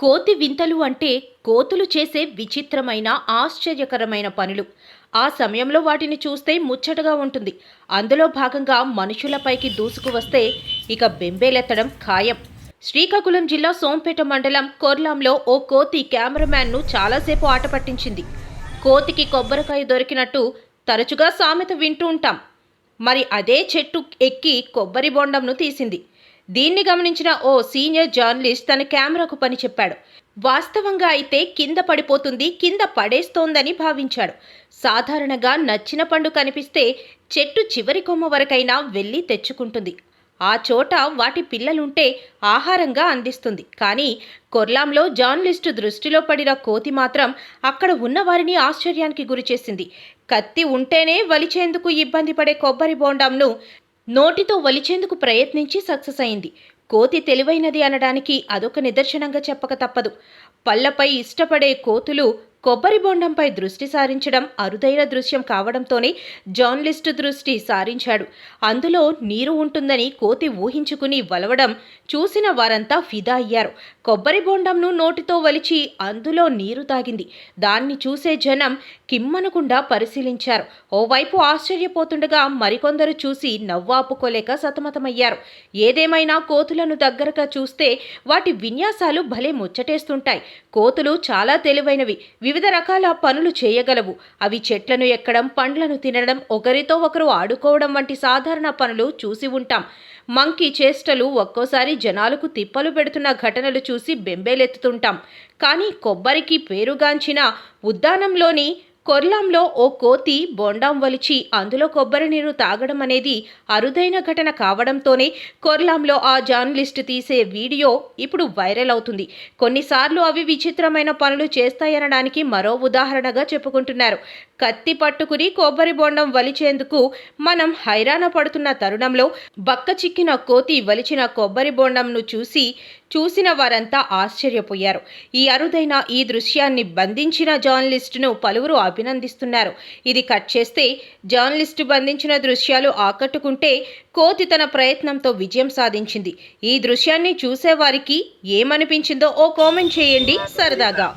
కోతి వింతలు అంటే కోతులు చేసే విచిత్రమైన ఆశ్చర్యకరమైన పనులు. ఆ సమయంలో వాటిని చూస్తే ముచ్చటగా ఉంటుంది. అందులో భాగంగా మనుషులపైకి దూసుకు వస్తే ఇక బెంబేలెత్తడం ఖాయం. శ్రీకాకుళం జిల్లా సోంపేట మండలం కొర్లాంలో ఓ కోతి కెమెరామ్యాన్ను చాలాసేపు ఆట పట్టించింది. కోతికి కొబ్బరికాయ దొరికినట్టు తరచుగా సామెత వింటూ ఉంటాం. మరి అదే చెట్టు ఎక్కి కొబ్బరి బొండంను తీసింది. దీన్ని గమనించిన ఓ సీనియర్ జర్నలిస్ట్ తన కెమెరాకు పని చెప్పాడు. వాస్తవంగా అయితే కింద పడిపోతుంది కింద పడేస్తోందని భావించాడు. సాధారణంగా నచ్చిన పండు కనిపిస్తే చెట్టు చివరి కొమ్మ వరకైనా వెళ్ళి తెచ్చుకుంటుంది. ఆ చోట వాటి పిల్లలుంటే ఆహారంగా అందిస్తుంది. కానీ కొర్లాంలో జర్నలిస్టు దృష్టిలో పడిన కోతి మాత్రం అక్కడ ఉన్నవారిని ఆశ్చర్యానికి గురిచేసింది. కత్తి ఉంటేనే వలిచేందుకు ఇబ్బంది పడే కొబ్బరి బోండంను నోటితో వలిచేందుకు ప్రయత్నించి సక్సెస్ అయింది. కోతి తెలివైనది అనడానికి అదొక నిదర్శనంగా చెప్పక తప్పదు. పళ్ళపై ఇష్టపడే కోతులు కొబ్బరి బొండంపై దృష్టి సారించడం అరుదైన దృశ్యం కావడంతోనే జర్నలిస్టు దృష్టి సారించాడు. అందులో నీరు ఉంటుందని కోతి ఊహించుకుని వలవడం చూసిన వారంతా ఫిదా అయ్యారు. కొబ్బరి బొండంను నోటితో వలిచి అందులో నీరు తాగింది. దాన్ని చూసే జనం కిమ్మనకుండా పరిశీలించారు. ఓవైపు ఆశ్చర్యపోతుండగా మరికొందరు చూసి నవ్వాపుకోలేక సతమతమయ్యారు. ఏదేమైనా కోతులను దగ్గరగా చూస్తే వాటి విన్యాసాలు భలే ముచ్చటేస్తుంటాయి. కోతులు చాలా తెలివైనవి. వివిధ రకాల పనులు చేయగలవు. అవి చెట్లను ఎక్కడం పండ్లను తినడం ఒకరితో ఒకరు ఆడుకోవడం వంటి సాధారణ పనులు చూసి ఉంటాం. మంకీ చేష్టలు ఒక్కోసారి జనాలకు తిప్పలు పెడుతున్న ఘటనలు చూసి బెంబేలెత్తుతుంటాం. కానీ కొబ్బరికి పేరుగాంచిన ఉద్దానంలోని కొర్లాంలో ఓ కోతి బొండాం వలిచి అందులో కొబ్బరి నీరు తాగడం అనేది అరుదైన ఘటన కావడంతోనే కొర్లాంలో ఆ జర్నలిస్ట్ తీసే వీడియో ఇప్పుడు వైరల్ అవుతుంది. కొన్నిసార్లు అవి విచిత్రమైన పనులు చేస్తాయనడానికి మరో ఉదాహరణగా చెప్పుకుంటున్నారు. కత్తి పట్టుకుని కొబ్బరి బొండం వలిచేందుకు మనం హైరాణ పడుతున్న తరుణంలో బక్క చిక్కిన కోతి వలిచిన కొబ్బరి బొండంను చూసి చూసిన వారంతా ఆశ్చర్యపోయారు. ఈ అరుదైన ఈ దృశ్యాన్ని బంధించిన జర్నలిస్టును పలువురు అభినందిస్తున్నారు. ఇది కట్ చేస్తే జర్నలిస్టు బంధించిన దృశ్యాలు ఆకట్టుకుంటే కోతి తన ప్రయత్నంతో విజయం సాధించింది. ఈ దృశ్యాన్ని చూసేవారికి ఏమనిపించిందో ఓ కామెంట్ చేయండి సరదాగా.